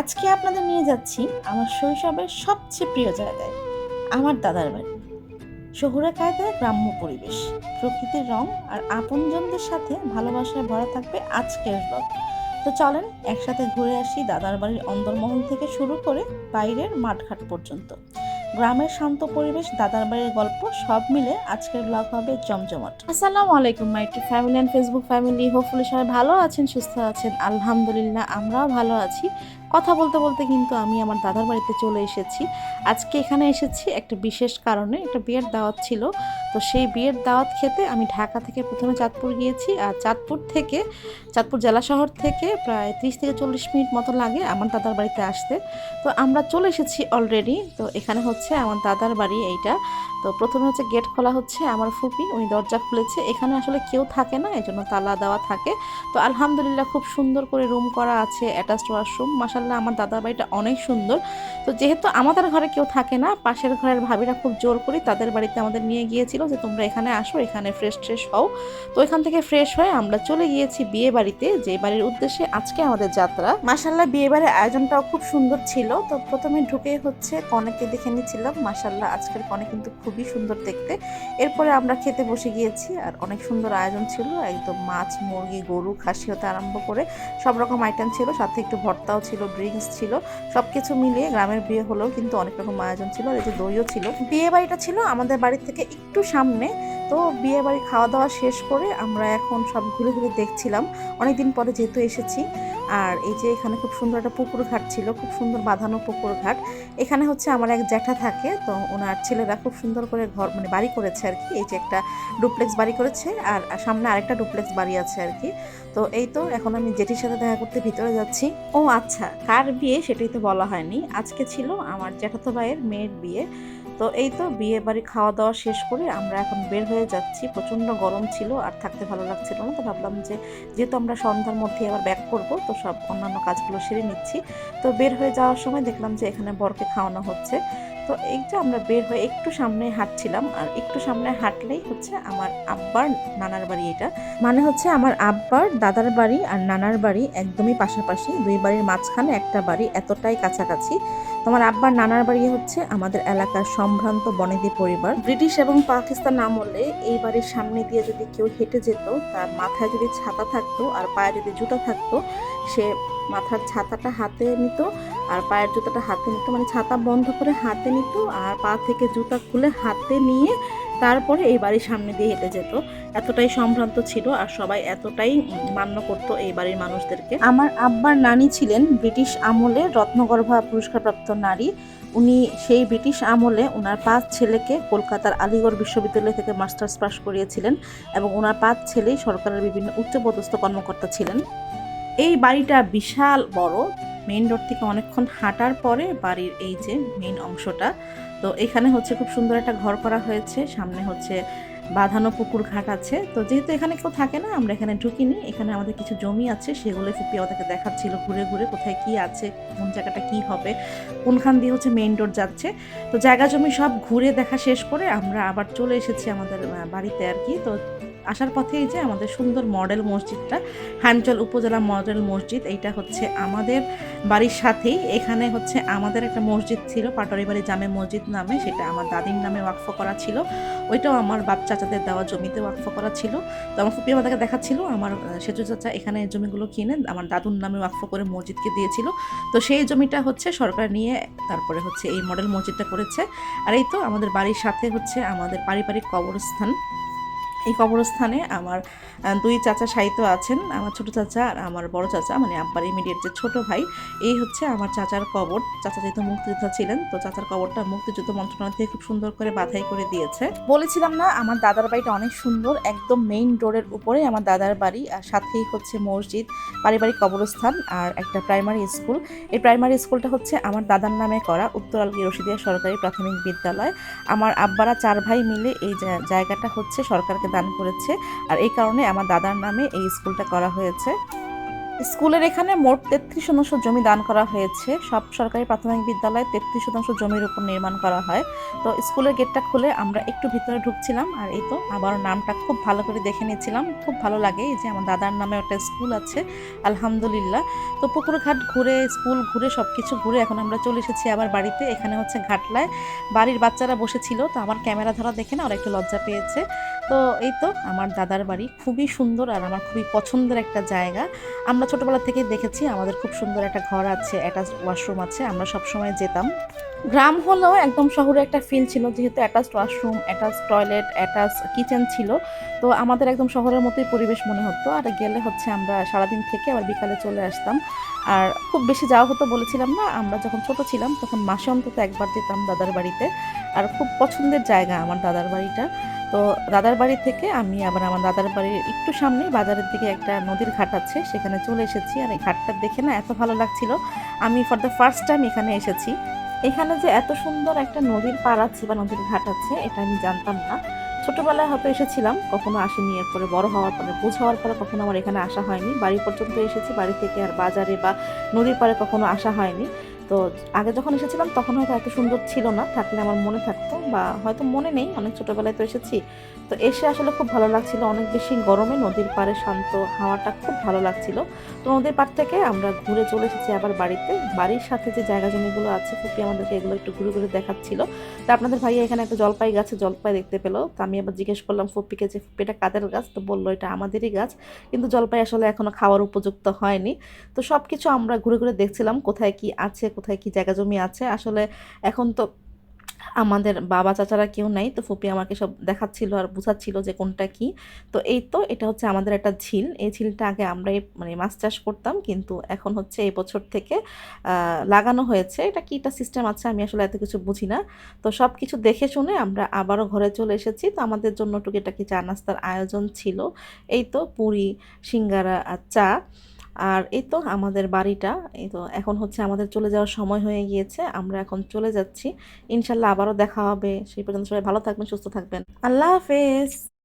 আজকে আপনাদের নিয়ে যাচ্ছি আমার শৈশবের সবচেয়ে প্রিয় জায়গায়, আমার দাদার বাড়ি। শহুরে কায়দায় গ্রাম্য পরিবেশ, প্রকৃতির রং আর আপনজনদের সাথে ভালোবাসায় ভরা থাকবে আজকের ব্লগ তো চলেন, একসাথে ঘুরে আসি দাদার বাড়ির অন্দরমহল থেকে শুরু করে বাইরের মাঠঘাট পর্যন্ত। গ্রামের শান্ত পরিবেশ, দাদার বাড়ির গল্প সব মিলে আজকের ব্লগ হবে জমজমাট। আসসালামু আলাইকুম my to family and Facebook family hopefully সবাই ভালো আছেন, সুস্থ আছেন। আলহামদুলিল্লাহ, আমরাও ভালো আছি। কথা বলতে বলতে কিন্তু আমি আমার দাদার বাড়িতে চলে এসেছি। আজকে এখানে এসেছি একটা বিশেষ কারণে, একটা বিয়ের দাওয়াত ছিল। তো সেই বিয়ের দাওয়াত খেতে আমি ঢাকা থেকে প্রথমে চাঁদপুর গিয়েছি। আর চাঁদপুর থেকে, চাঁদপুর জেলা শহর থেকে প্রায় ত্রিশ থেকে চল্লিশ মিনিট মতো লাগে আমার দাদার বাড়িতে আসতে। তো আমরা চলে এসেছি অলরেডি তো এখানে হচ্ছে আমার দাদার বাড়ি এইটা। তো প্রথমে হচ্ছে গেট খোলা হচ্ছে, আমার ফুপি, উনি দরজা খুলেছে। এখানে আসলে কেউ থাকে না এই জন্য তালা দেওয়া থাকে। তো আলহামদুলিল্লাহ খুব সুন্দর করে রুম করা আছে, অ্যাটাচড ওয়াশরুম। মাসাল্লাহ আমার দাদা বাড়িটা অনেক সুন্দর। তো যেহেতু আমাদের ঘরে কেউ থাকে না, পাশের ঘরের ভাবিরা খুব জোর করি তাদের বাড়িতে আমাদের নিয়ে গিয়েছিল যে, তোমরা এখানে আসো, এখানে ফ্রেশ ট্রেশ হও। তো এখান থেকে ফ্রেশ হয়ে আমরা চলে গিয়েছি বিয়ে বাড়িতে, যে বাড়ির উদ্দেশ্যে আজকে আমাদের যাত্রা। মাসাল্লাহ বিয়ে বাড়ির আয়োজনটাও খুব সুন্দর ছিল। তো প্রথমে ঢুকে হচ্ছে কনেকে দেখে নিচ্ছিলাম মাসাল্লাহ আজকের কনে কিন্তু খুবই সুন্দর দেখতে। এরপরে আমরা খেতে বসে গিয়েছি আর অনেক সুন্দর আয়োজন ছিল, একদম মাছ, মুরগি, গরু, খাসি হতে আরম্ভ করে সব রকম আইটেম ছিল, সাথে একটু ভর্তাও ছিল ড্রিঙ্কস ছিল সব কিছু মিলিয়ে গ্রামের বিয়ে হলেও কিন্তু অনেক রকম আয়োজন ছিল আর এই যে দইও ছিল। বিয়ে বাড়িটা ছিল আমাদের বাড়ির থেকে একটু সামনে, তো বিয়ে বাড়ি খাওয়া দাওয়া শেষ করে আমরা এখন সব ঘুরে ঘুরে দেখছিলাম। অনেকদিন পরে যেহেতু এসেছি আর এই যে এখানে খুব সুন্দর একটা পুকুর ঘাট ছিল, খুব সুন্দর বাঁধানো পুকুর ঘাট। এখানে হচ্ছে আমার এক জ্যাঠা থাকে, তো ওনার ছেলেরা খুব সুন্দর করে ঘর মানে বাড়ি করেছে আর কি। এই যে একটা ডুপ্লেক্স বাড়ি করেছে আর সামনে আরেকটা ডুপ্লেক্স বাড়ি আছে আর কি। তো এই তো এখন আমি জেঠির সাথে দেখা করতে ভিতরে যাচ্ছি। ও আচ্ছা কার বিয়ে সেটাই তো বলা হয়নি। আজকে ছিল আমার জ্যাঠাতো ভাইয়ের মেয়ের বিয়ে। তো এই তো বিয়ে বাড়ি খাওয়া দাওয়া শেষ করে আমরা এখন বের হয়ে যাচ্ছি। প্রচণ্ড গরম ছিল, আর থাকতে ভালো লাগছিল না। তো ভাবলাম যে, যেহেতু আমরা সন্ধ্যার মধ্যে আবার ব্যাক করব, তো সব অন্যান্য কাজগুলো সেরে নিচ্ছি। তো বের হয়ে যাওয়ার সময় দেখলাম যে এখানে বরকে খাওয়ানো হচ্ছে। তো এই যে আমরা বের হয়ে একটু সামনে হাঁটছিলাম, আর একটু সামনে হাঁটলেই হচ্ছে আমার আব্বার নানার বাড়ি এটা। মানে হচ্ছে আমার আব্বার দাদার বাড়ি আর নানার বাড়ি একদমই পাশাপাশি, দুই বাড়ির মাঝখানে একটা বাড়ি এতটাই কাছাকাছি। তোমার আব্বার নানার বাড়ি হচ্ছে আমাদের এলাকার সম্ভ্রান্ত বনেদি পরিবার। ব্রিটিশ এবং পাকিস্তান আমলে এই বাড়ির সামনে দিয়ে যদি কেউ হেঁটে যেত, তার মাথায় যদি ছাতা থাকতো আর পায়ে যদি জুতা থাকতো, সে মাথার ছাতাটা হাতে নিত আর পায়ের জুতাটা হাতে নিত মানে ছাতা বন্ধ করে হাতে নিত আর পা থেকে জুতা খুলে হাতে নিয়ে তারপরে এই বাড়ির সামনে দিয়ে হেঁটে যেত। এতটাই সম্ভ্রান্ত ছিল আর সবাই এতটাই মান্য করতো এই বাড়ির মানুষদেরকে। আমার আব্বার নানি ছিলেন ব্রিটিশ আমলে রত্নগর্ভা পুরস্কারপ্রাপ্ত নারী। উনি সেই ব্রিটিশ আমলে ওনার পাঁচ ছেলেকে কলকাতার আলিগড় বিশ্ববিদ্যালয় থেকে মাস্টার্স পাস করিয়েছিলেন এবং ওনার পাঁচ ছেলেই সরকারের বিভিন্ন উচ্চপদস্থ কর্মকর্তা ছিলেন। এই বাড়িটা বিশাল বড় মেইন রোড থেকে অনেকক্ষণ হাঁটার পরে বাড়ির এই যে মেইন অংশটা। তো এখানে হচ্ছে খুব সুন্দর একটা ঘর করা হয়েছে। সামনে হচ্ছে বাঁধানো পুকুর ঘাট আছে। তো যেহেতু এখানে কেউ থাকে না, আমরা এখানে ঢুকিনি। এখানে আমাদের কিছু জমি আছে সেগুলো ফুপি আমাদেরকে দেখাচ্ছিল ঘুরে ঘুরে কোথায় কি আছে, কোন জায়গাটা কি হবে, কোনখান দিয়ে হচ্ছে মেইন রোড যাচ্ছে। তো জায়গা জমি সব ঘুরে দেখা শেষ করে আমরা আবার চলে এসেছি আমাদের বাড়িতে আর কি। তো আসার পথেই যে আমাদের সুন্দর মডেল মসজিদটা, হানচল উপজেলা মডেল মসজিদ, এইটা হচ্ছে আমাদের বাড়ির সাথেই। এখানে হচ্ছে আমাদের একটা মসজিদ ছিল পাটরি বাড়ি জামে মসজিদ নামে, সেটা আমার দাদির নামে ওয়াকফ করা ছিল। ওইটাও আমার বাপ চাচাদের দেওয়া জমিতে ওয়াকফ করা ছিল। তো আমার ফুপি আমাদেরকে দেখাচ্ছিল, আমার সেজু চাচা এখানে জমিগুলো কিনে আমার দাদুর নামে ওয়াকফ করে মসজিদকে দিয়েছিল। তো সেই জমিটা হচ্ছে সরকার নিয়ে তারপরে হচ্ছে এই মডেল মসজিদটা করেছে। আর এই তো আমাদের বাড়ির সাথে হচ্ছে আমাদের পারিবারিক কবরস্থান। এই কবরস্থানে আমার দুই চাচা সাহিত্য আছেন, আমার ছোট চাচা আর আমার বড় চাচা মানে আব্বার ইমিডিয়েট যে ছোট ভাই, এই হচ্ছে আমার চাচার কবর। চাচা যেহেতু মুক্তিযোদ্ধা ছিলেন, তো চাচার কবরটা মুক্তিযুদ্ধ মন্ত্রণালয় থেকে খুব সুন্দর করে বাধাই করে দিয়েছে। বলেছিলাম না, আমার দাদার বাড়িটা অনেক সুন্দর, একদম মেইন রোডের উপরে আমার দাদার বাড়ি, আর সাথেই হচ্ছে মসজিদ, পারিবারিক কবরস্থান আর একটা প্রাইমারি স্কুল এই প্রাইমারি স্কুলটা হচ্ছে আমার দাদার নামে করা উত্তর আলগি রশিদিয়া সরকারি প্রাথমিক বিদ্যালয়। আমার আব্বারা চার ভাই মিলে এই জায়গাটা হচ্ছে সরকারকে দান করেছে। আর এই কারণে আমার দাদার নামে এই স্কুলটা করা হয়েছে। স্কুলের এখানে মোট তেত্রিশ শতাংশ জমি দান করা হয়েছে। সব সরকারি প্রাথমিক বিদ্যালয়ে তেত্রিশ শতাংশ জমির উপর নির্মাণ করা হয়। তো স্কুলের গেটটা খুলে আমরা একটু ভিতরে ঢুকছিলাম আর এই তো আবার নামটা খুব ভালো করে দেখে নিয়েছিলাম। খুব ভালো লাগে এই যে আমার দাদার নামে একটা স্কুল আছে, আলহামদুলিল্লাহ। তো পুকুর ঘাট ঘুরে, স্কুল ঘুরে সব কিছু ঘুরে এখন আমরা চলে এসেছি আবার বাড়িতে। এখানে হচ্ছে ঘাটলায়। বাড়ির বাচ্চারা বসেছিল, তো আমার ক্যামেরা ধরা দেখে না, ওরা একটু লজ্জা পেয়েছে। তো এই তো আমার দাদার বাড়ি। খুবই সুন্দর আর আমার খুবই পছন্দের একটা জায়গা। আমরা ছোটবেলা থেকেই দেখেছি, আমাদের খুব সুন্দর একটা ঘর আছে অ্যাটাচ ওয়াশরুম আছে, আমরা সব সময় যেতাম। গ্রাম হলেও একদম শহরে একটা ফিল ছিল, যেহেতু attach washroom attach toilet attach kitchen ছিল, তো আমাদের একদম শহরের মতোই পরিবেশ মনে হতো। আর গেলে হচ্ছে আমরা সারাদিন থেকে আবার বিকালে চলে আসতাম। আর খুব বেশি যাওয়া হতো বলেছিলাম না, আমরা যখন ছোট ছিলাম তখন মাসে অন্তত একবার যেতাম দাদার বাড়িতে। আর খুব পছন্দের জায়গা আমার দাদার বাড়িটা। তো দাদার বাড়ি থেকে আমি আবার আমার দাদার বাড়ির একটু সামনে বাজারের দিকে একটা নদীর ঘাট আছে, সেখানে চলে এসেছি। আর এই ঘাটটা দেখে না এত ভালো লাগছিল। আমি ফর দ্য ফার্স্ট টাইম এখানে এসেছি। এখানে যে এত সুন্দর একটা নদীর পাড় আছে বা নদীর ঘাট আছে, এটা আমি জানতাম না। ছোটোবেলায় হয়তো এসেছিলাম, কখনো আসিনি, এরপরে বড় হওয়ার পরে বোঝ হওয়ার পরে কখনো আমার এখানে আসা হয়নি। বাড়ি পর্যন্ত এসেছি, বাড়ি থেকে আর বাজারে বা নদীর পাড়ে কখনো আসা হয়নি। তো আগে যখন এসেছিলাম, তখন হয়তো এত সুন্দর ছিল না। থাকলে আমার মনে থাকতো বা হয়তো মনে নেই, অনেক ছোটবেলায় তো এসেছি। তো এসে আসলে খুব ভালো লাগছিল। অনেক বেশি গরমে নদীর পাড়ে শান্ত হাওয়াটা খুব ভালো লাগছিল। তো নদীর পাড় থেকে আমরা ঘুরে চলে এসেছি আবার বাড়িতে। বাড়ির সাথে যে জায়গা জমিগুলো আছে, ফুপি আমাদেরকে এগুলো একটু ঘুরে ঘুরে দেখাচ্ছিল। তো আপনাদের ভাইয়া এখানে একটা জলপাই গাছে, জলপাই দেখতে পেল। তো আমি আবার জিজ্ঞেস করলাম ফুপিকে যে, ফুপি, এটা কাদের গাছ? তো বলল, এটা আমাদেরই গাছ। কিন্তু জলপাই আসলে এখনও খাওয়ার উপযুক্ত হয়নি। তো সব কিছু আমরা ঘুরে ঘুরে দেখছিলাম, কোথায় কি আছে কোথায় কি জায়গা জমি আছে। আসলে এখন তো আমাদের বাবা চাচারা কেউ নাই, তো ফুপি আমাকে সব দেখাচ্ছিল আর বোঝাচ্ছিল যে কোনটা কি। তো এই তো এটা হচ্ছে আমাদের একটা ঝিল। এই ঝিলটা আগে আমরাই মানে মাছ চাষ করতাম, কিন্তু এখন হচ্ছে এই বছর থেকে লাগানো হয়েছে। এটা কিটা সিস্টেম আছে আমি আসলে এত কিছু বুঝি না। তো সব কিছু দেখে শুনে আমরা আবারও ঘরে চলে এসেছি। তো আমাদের জন্য টুকিটাকি চা নাস্তার আয়োজন ছিল। এই তো পুরি, সিঙ্গারা আর চা। আর এই তো আমাদের বাড়িটা, এই তো এখন হচ্ছে আমাদের চলে যাওয়ার সময় হয়ে গিয়েছে, আমরা এখন চলে যাচ্ছি। ইনশাল্লাহ আবারও দেখা হবে। সেই পর্যন্ত সবাই ভালো থাকবেন, সুস্থ থাকবেন। আল্লাহ হাফেজ।